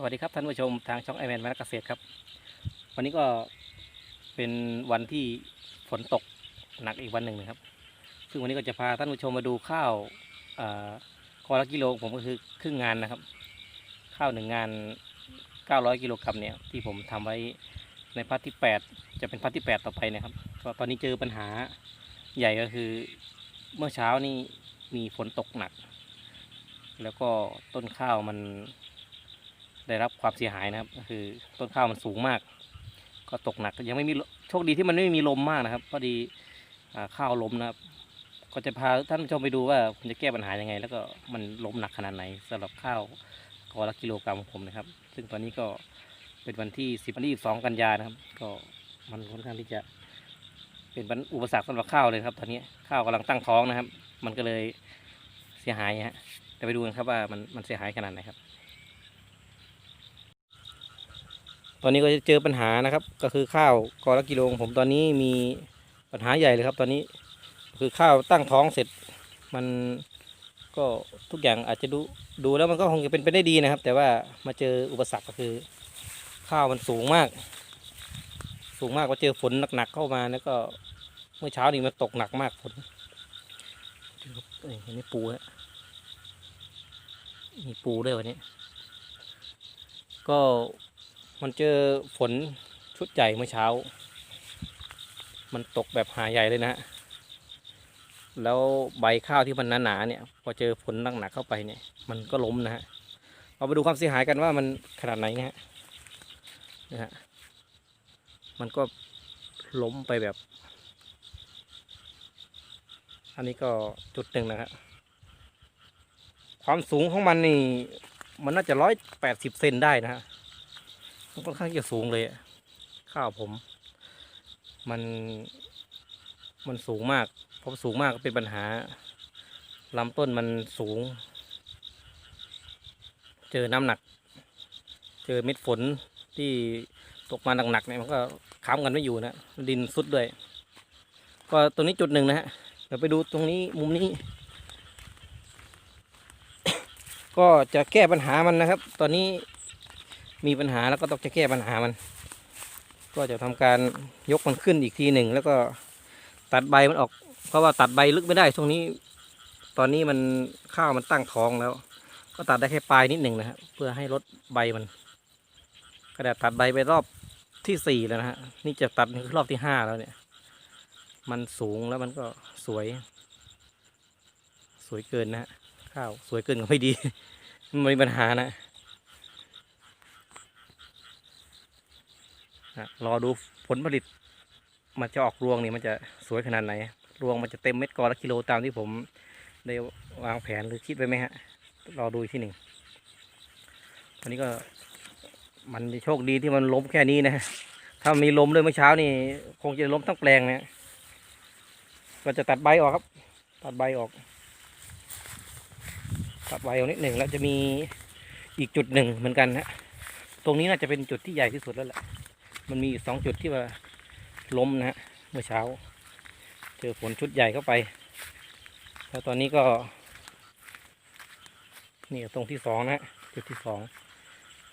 สวัสดีครับท่านผู้ชมทางช่องไอแมนมาเกษตรครับ วันนี้ก็เป็นวันที่ฝนตกหนักอีกวันหนึ่งนะครับ ซึ่งวันนี้ก็จะพาท่านผู้ชมมาดูข้าวอคอละกิโลผมก็คือครึ่งงานนะครับ ข้าวหนึ่งงาน 900 กิโลกรัมเนี่ยที่ผมทำไว้ในพัดที่ 8 จะเป็นพัดที่ 8 ต่อไปนะครับก็ตอนนี้เจอปัญหาใหญ่ก็คือเมื่อเช้านี่มีฝนตกหนัก แล้วก็ต้นข้าวมัน ได้รับความเสียหายนะครับ ก็คือต้นข้าวมันสูงมาก ก็ตกหนักยังไม่มีโชคดีที่มันไม่มีลมมากนะครับพอดีอข้าวล้มนะครับ ก็จะพาท่านผู้ชมไปดูว่าผมจะแก้ปัญหายังไง แล้วก็มันล้มหนักขนาดไหนสำหรับข้าวกอละกิโลกรัมของผมนะครับ ซึ่งตอนนี้ก็เป็นวันที่10วันที่2กันยานะครับ ก็มันค่อนข้างที่จะเป็นปอุปสรรคสำหรับข้าวเลยครับ ตอนนี้ข้าวกำลังตั้งท้องนะครับ มันก็เลยเสียหายฮะเดี๋ยวไปดูกันครับว่ามันมันเสียหายขนาดไหนครับ ตอนนี้ก็จะเจอปัญหานะครับ ก็คือข้าวกอละกิโลของผมตอนนี้มีปัญหาใหญ่เลยครับ ตอนนี้คือข้าวตั้งท้องเสร็จมันก็ทุกอย่างอาจจะดูดูแล้วมันก็คงจะเป็นไปได้ดีนะครับ แต่ว่ามาเจออุปสรรคก็คือ ข้าวมันสูงมาก สูงมากก็เจอฝนหนักๆเข้ามาแล้วก็เมื่อเช้านี้มันตกหนักมากฝนเอ้ยเห็นไหมปูฮะมีปูด้วยวันนี้ก็ มันเจอฝนชุดใหญ่เมื่อเช้า มันตกแบบหาใหญ่เลยนะฮะแล้วใบข้าวที่มันหนาๆเนี่ย พอเจอฝนหนักๆเข้าไปเนี่ย มันก็ล้มนะฮะเราไปดูความเสียหายกันว่ามันขนาดไหนนะฮะนะฮะมันก็ล้มไปแบบ อันนี้ก็จุดหนึ่งนะครับความสูงของมันนี่ มันน่าจะร้อยแปดสิบเซนได้นะฮะ ค่อนข้างจะสูงเลยข้าวผม มัน มันสูงมากเพราะสูงมากก็เป็นปัญหาลำต้นมันสูง เจอน้ำหนัก เจอเม็ดฝนที่ตกมาหนักๆเนี่ยมันก็ค้ำกันไม่อยู่นะดินซุดด้วย ก็ตรงนี้จุดหนึ่งนะฮะเดี๋ยวไปดูตรงนี้มุมนี้ ก็จะแก้ปัญหามันนะครับ ตอนนี้ มีปัญหาแล้วก็ต้องจะแก้ปัญหามัน ก็จะทำการยกมันขึ้นอีกทีหนึ่งแล้วก็ตัดใบมันออก เพราะว่าตัดใบลึกไม่ได้ช่วงนี้ ตอนนี้มันข้าวมันตั้งท้องแล้ว ก็ตัดได้แค่ปลายนิดหนึ่งนะฮะเพื่อให้ลดใบมันกระดาษตัดใบไปรอบที่สี่แล้วนะฮะนี่จะตัดรอบที่ห้าแล้วเนี่ย มันสูงแล้วมันก็สวย สวยเกินนะข้าวสวยเกินก็ไม่ดีมันมีปัญหานะ นะ รอดูผลผลิต มันจะออกรวงนี่มันจะสวยขนาดไหน รวงมันจะเต็มเม็ดกอละกิโลตามที่ผมได้วางแผนหรือคิดไว้ไหมฮะ รอดูที่หนึ่งตอนนี้ก็มันโชคดีที่มันล้มแค่นี้นะ ถ้ามีลมด้วยเมื่อเช้านี่ คงจะล้มทั้งแปลงเนะก็จะตัดใบออกครับ ตัดใบออก ตัดใบออกนิดหนึ่งแล้วจะมีอีกจุดหนึ่งเหมือนกันฮะตรงนี้น่าจะเป็นจุดที่ใหญ่ที่สุดแล้วแหละ มันมีอยู่สองจุดที่ว่าล้มนะฮะเมื่อเช้า เจอฝนชุดใหญ่เข้าไป แล้วตอนนี้ก็ นี่ตรงที่สองนะฮะจุดที่สอง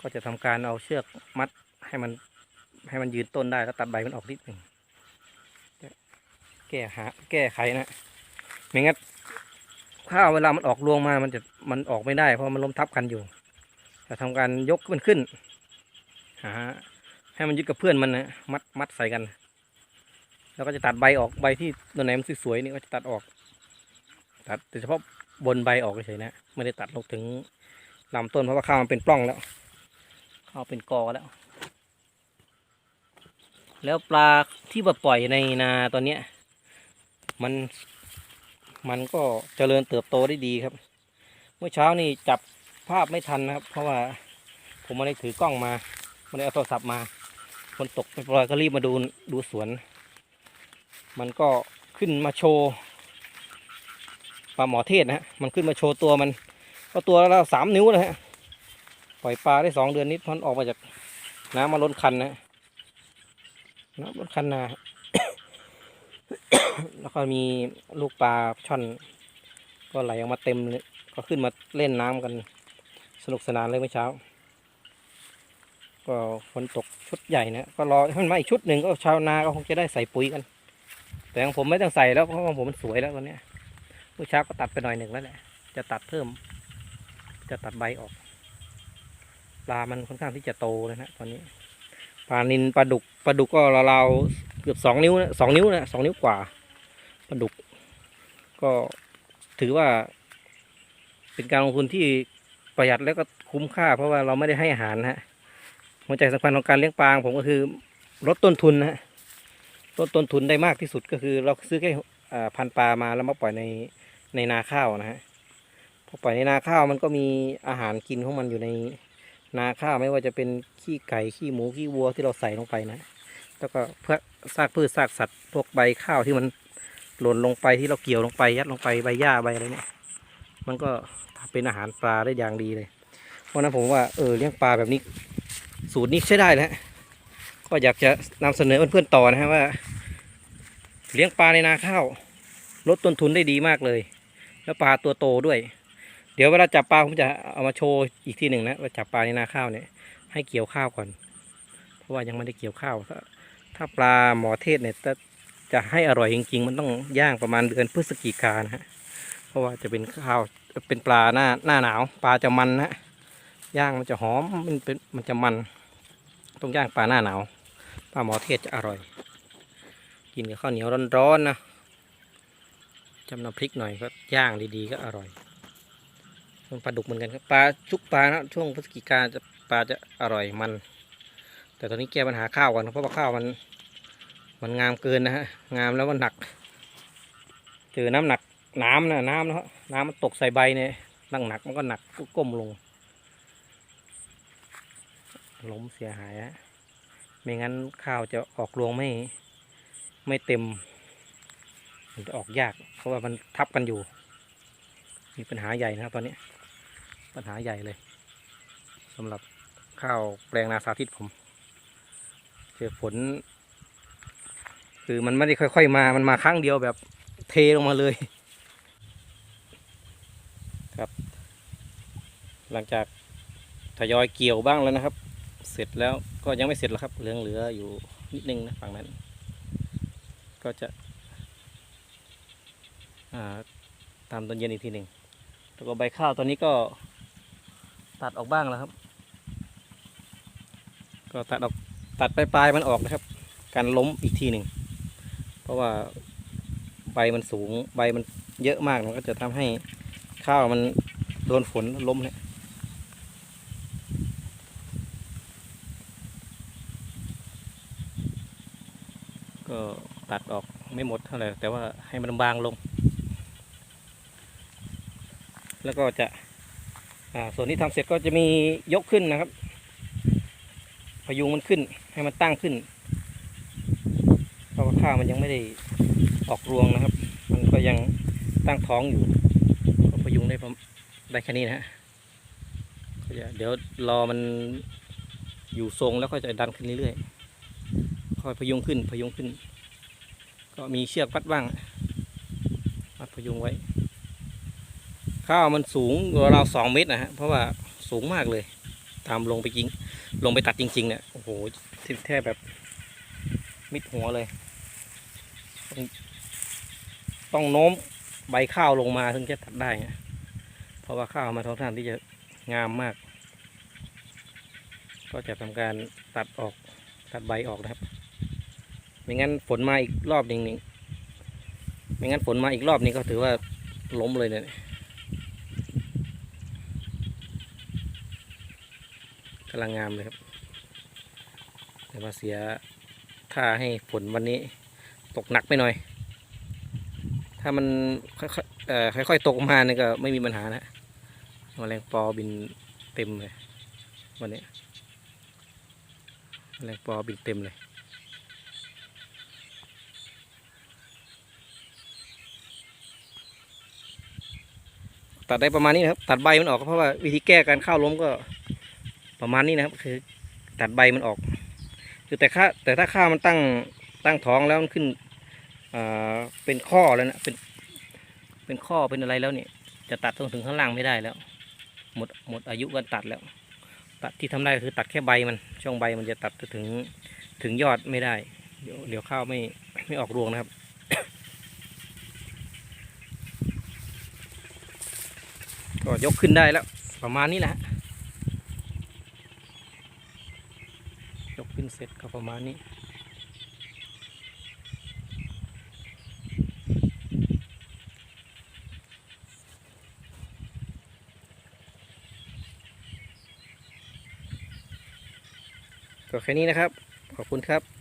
ก็จะทำการเอาเชือกมัดให้มันให้มันยืนต้นได้แล้วตัดใบมันออกนิดหนึ่งแก้หาแก้ไขนะไม่งั้นข้าวเวลามันออกรวงมา มันจะมันออกไม่ได้ เพราะมันล้มทับกันอยู่ จะทำการยกมันขึ้นหา ให้มันยึดกับเพื่อนมันนะมัดมัดใส่กัน แล้วก็จะตัดใบออกใบที่ตัวไหนมันสวยๆนี่ก็จะตัดออก ตัดแต่เฉพาะบนใบออกเฉยๆนะไม่ได้ตัดลงถึงลำต้นเพราะว่าข้าวมันเป็นปล้องแล้วข้าวเป็นกอแล้ว แล้วปลาที่ปล่อยในนาตอนเนี้ย มันมันก็เจริญเติบโตได้ดีครับ เมื่อเช้านี่จับภาพไม่ทันนะครับ เพราะว่าผมไม่ได้ถือกล้องมาไม่ได้เอาโทรศัพท์มา ฝนตกไปปล่อยก็รีบมาดูดูสวน มันก็ขึ้นมาโชว์ปลาหมอเทศนะฮะมันขึ้นมาโชว์ตัวมัน ก็ตัวละสามนิ้วนะฮะปล่อยปลาได้สองเดือนนิดมันออกมาจากน้ำมาล้นคันนะน้ำล้นคันนาแล้วก็มีลูกปลาช่อน ก็ไหลออกมาเต็มเลยก็ขึ้นมาเล่นน้ำกันสนุกสนานเลยเมื่อเช้า ก็ฝนตกชุดใหญ่นะก็รอให้มันมาอีกชุดหนึ่งก็ชาวนาก็คงจะได้ใส่ปุ๋ยกัน แต่ของผมไม่ต้องใส่แล้วเพราะว่าผมมันสวยแล้วตอนนี้เมื่อเช้าก็ตัดไปหน่อยหนึ่งแล้วแหละจะตัดเพิ่ม จะตัดใบออกปลามันค่อนข้างที่จะโตเลยนะตอนนี้ปลานินปลาดุกปลาดุกก็ราวๆเกือบสองนิ้วนะสองนิ้วนะสองนิ้วกว่าปลาดุก ก็ถือว่า เป็นการลงทุนที่ประหยัดแล้วก็คุ้มค่า เพราะว่าเราไม่ได้ให้อาหารนะฮะ หัวใจสำคัญของการเลี้ยงปลาผมก็คือลดต้นทุนนะฮะลดต้นทุนได้มากที่สุดก็คือเราซื้อแค่พันปลามาแล้วมาปล่อยในในนาข้าวนะฮะพอปล่อยในนาข้าวมันก็มีอาหารกินของมันอยู่ในนาข้าวไม่ว่าจะเป็นขี้ไก่ขี้หมูขี้วัวที่เราใส่ลงไปนะ แล้วก็เพื่อซากพืชซากสัตว์พวกใบข้าวที่มันหล่นลงไปที่เราเกี่ยวลงไปยัดลงไปใบหญ้าใบอะไรเนี่ย มันก็เป็นอาหารปลาได้อย่างดีเลย เพราะนั้นผมว่าเออเลี้ยงปลาแบบนี้ สูตรนี้ใช้ได้แล้วก็อยากจะนำเสนอเพื่อนๆต่อนะฮะว่า เลี้ยงปลาในนาข้าวลดต้นทุนได้ดีมากเลย แล้วปลาตัวโตด้วย เดี๋ยวเวลาจับปลาผมจะเอามาโชว์อีกทีหนึ่งนะว่าจับปลาในนาข้าวเนี่ย ให้เกี่ยวข้าวก่อน เพราะว่ายังไม่ได้เกี่ยวข้าวถ้าถ้าปลาหมอเทศเนี่ยจะจะให้อร่อยจริงๆ มันต้องย่างประมาณเดือนพฤศจิกานะฮะเพราะว่าจะเป็นข้าวเป็นปลาหน้าหน้าหนาว ปลาจะมันนะย่างมันจะหอมมันเป็นมันจะมัน ต้องย่างปลาหน้าหนาวปลาหมอเทศจะอร่อย กินกับข้าวเหนียวร้อนๆนะจำน้ำพริกหน่อยก็ย่างดีๆก็อร่อยส่วนปลาดุกเหมือนกันครับปลาชุกปลานะช่วงพฤศจิกาจะปลาจะอร่อยมัน แต่ตอนนี้แก้ปัญหาข้าวก่อนเพราะว่าข้าวมัน มันงามเกินนะฮะงามแล้วมันหนักเจอน้ำหนักน้ำนะน้ำนะน้ำมันตกใส่ใบเนี่ยนั่งหนักมันก็หนักก็ก้มลง ล้มเสียหายฮะไม่งั้นข้าวจะออกรวงไม่ไม่เต็ม มันจะออกยาก เพราะว่ามันทับกันอยู่ มีปัญหาใหญ่นะครับตอนนี้ ปัญหาใหญ่เลยสำหรับข้าวแปลงนาสาธิตผม เจอฝน คือมันไม่ได้ค่อยๆมา มันมาครั้งเดียวแบบเทลงมาเลย ครับ หลังจากทยอยเกี่ยวบ้างแล้วนะครับ เสร็จแล้วก็ยังไม่เสร็จแล้วครับเหลืองเหลืออยู่นิดนึงนะฝั่งนั้น ก็จะตามตอนเย็นอีกทีหนึ่งแล้วก็ใบข้าวตอนนี้ก็ตัดออกบ้างแล้วครับ ก็ตัดออกตัดปลายๆมันออกนะครับ การล้มอีกทีหนึ่งเพราะว่าใบมันสูงใบมันเยอะมากมันก็จะทำให้ข้าวมันโดนฝนล้มเนี่ยก็ ตัดออกไม่หมดเท่าไหร่แต่ว่าให้มันบางลง แล้วก็จะส่วนที่ทำเสร็จก็จะมียกขึ้นนะครับ พยุงมันขึ้นให้มันตั้งขึ้นเพราะว่าข้าวมันยังไม่ได้ออกรวงนะครับ มันก็ยังตั้งท้องอยู่ก็พยุงได้ได้แค่นี้นะฮะเดี๋ยวรอมันอยู่ทรงแล้วก็จะดันขึ้นเรื่อยๆค่อยพยุงขึ้นพยุงขึ้น ก็มีเชือกปัดบ้างมัดพยุงไว้ ข้าวมันสูงราวสองเมตรนะฮะเพราะว่าสูงมากเลย ตามลงไปจริง ลงไปตัดจริง ๆ เนี่ยโอ้โหแทบแบบมิดหัวเลย ต้องต้องโน้มใบข้าวลงมาถึงจะตัดได้เพราะว่าข้าวมาท้องท่านที่จะงามมาก ก็จะทำการตัดออกตัดใบออกนะครับ ไม่งั้นฝนมาอีกรอบหนึ่งนี่ไม่งั้นฝนมาอีกรอบนี้ก็ถือว่าล้มเลยเนี่ยกำลังงามเลยครับแต่มาเสียท่าให้ฝนวันนี้ตกหนักไปหน่อย ถ้ามันค่อยๆค่อยๆตกมาเนี่ยก็ไม่มีปัญหานะแมลงปอบินเต็มเลยวันนี้แมลงปอบินเต็มเลย ตัดได้ประมาณนี้นะครับ ตัดใบมันออกเพราะว่าวิธีแก้การข้าวล้มก็ประมาณนี้นะครับ คือ ตัดใบมันออก คือแต่ข้าแต่ถ้าข้าวมันตั้งตั้งท้องแล้วมันขึ้นอ่าเป็นข้อแล้วนะเป็นเป็นข้อเป็นอะไรแล้วเนี่ยจะตัดตรงถึงข้างล่างไม่ได้แล้ว หมดหมดอายุการตัดแล้ว ตัดที่ทำได้คือตัดแค่ใบมันช่วงใบมันจะตัดถึงถึงยอดไม่ได้ เดี๋ยวเดี๋ยวข้าวไม่ไม่ออกรวงนะครับ ก็ยกขึ้นได้แล้ว ประมาณนี้แหละฮะยกขึ้นเสร็จก็ประมาณนี้ก็แค่นี้นะครับ ขอบคุณครับ